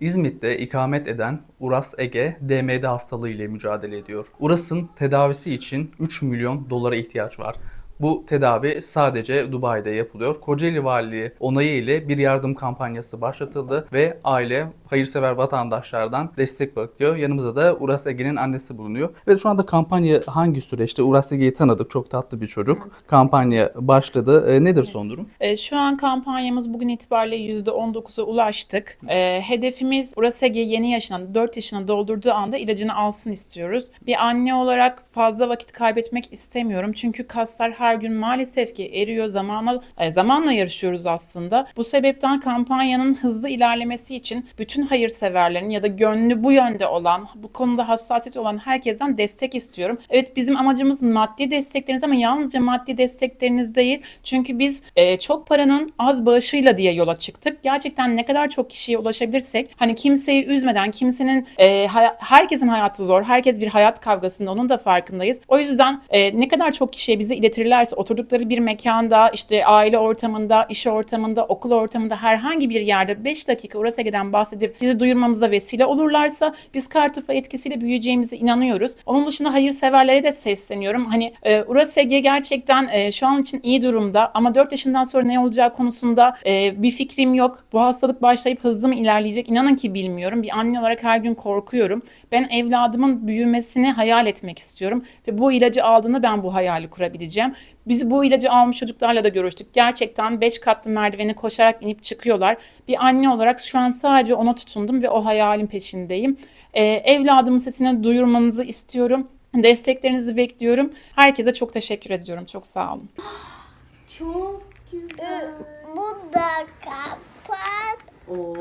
İzmit'te ikamet eden Uras Ege DMD hastalığı ile mücadele ediyor. Uras'ın tedavisi için 3 milyon dolara ihtiyaç var. Bu tedavi sadece Dubai'de yapılıyor. Kocaeli Valiliği onayı ile bir yardım kampanyası başlatıldı ve aile hayırsever vatandaşlardan destek bekliyor. Yanımızda da Uras Ege'nin annesi bulunuyor. Ve şu anda kampanya hangi süreçte? Uras Ege'yi tanıdık. Çok tatlı bir çocuk. Kampanya başladı. E, nedir son durum? E, Şu an kampanyamız bugün itibariyle %19'a ulaştık. E, hedefimiz Urasege yeni yaşına, 4 yaşına doldurduğu anda ilacını alsın istiyoruz. Bir anne olarak fazla vakit kaybetmek istemiyorum. Çünkü kaslar her gün maalesef ki eriyor. Zamanla, e, zamanla yarışıyoruz aslında. Bu sebepten kampanyanın hızlı ilerlemesi için bütün hayırseverlerin ya da gönlü bu yönde olan, bu konuda hassasiyet olan herkesten destek istiyorum. Evet bizim amacımız maddi destekleriniz ama yalnızca maddi destekleriniz değil. Çünkü biz e, çok paranın az bağışıyla diye yola çıktık. Gerçekten ne kadar çok kişiye ulaşabilirsek hani kimseyi üzmeden, kimsenin e, hay- herkesin hayatı zor. Herkes bir hayat kavgasında onun da farkındayız. O yüzden e, ne kadar çok kişiye bizi iletirlerse oturdukları bir mekanda, işte aile ortamında, iş ortamında, okul ortamında herhangi bir yerde 5 dakika Urasege'den bahsedip bizi duyurmamıza vesile olurlarsa biz kartopu etkisiyle büyüyeceğimize inanıyoruz. Onun dışında hayırseverlere de sesleniyorum. Hani e, Urasege gerçekten e, şu an için iyi durumda ama 4 yaşından sonra ne olacağı konusunda e, bir fikrim yok. Bu hastalık başlayıp hızlı mı ilerleyecek? İnanın ki bilmiyorum. Bir anne olarak her gün korkuyorum. Ben evladımın büyümesini hayal etmek istiyorum ve bu ilacı aldığında ben bu hayali kurabileceğim. Biz bu ilacı almış çocuklarla da görüştük. Gerçekten 5 katlı merdiveni koşarak inip çıkıyorlar. Bir anne olarak şu an sadece ona tutundum ve o hayalin peşindeyim. Ee, evladımın sesini duyurmanızı istiyorum. Desteklerinizi bekliyorum. Herkese çok teşekkür ediyorum. Çok sağ olun. Çok güzel. Bu da kapat, Oo,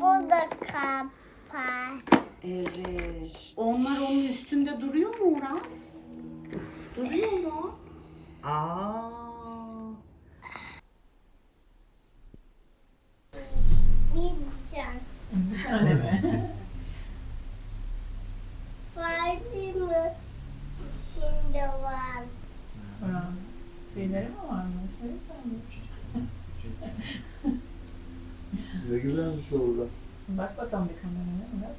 bu da kapat. evet. Onlar onun üstünde duruyor mu Uras? Duruyor mu? Aa. Bir can. Farklı mı? Var. Şeyleri mi varmış? Ne güzelmiş orada. Bak bakalım bir kameraya.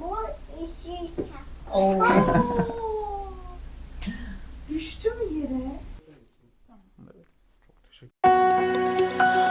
Bu işi Oo. Música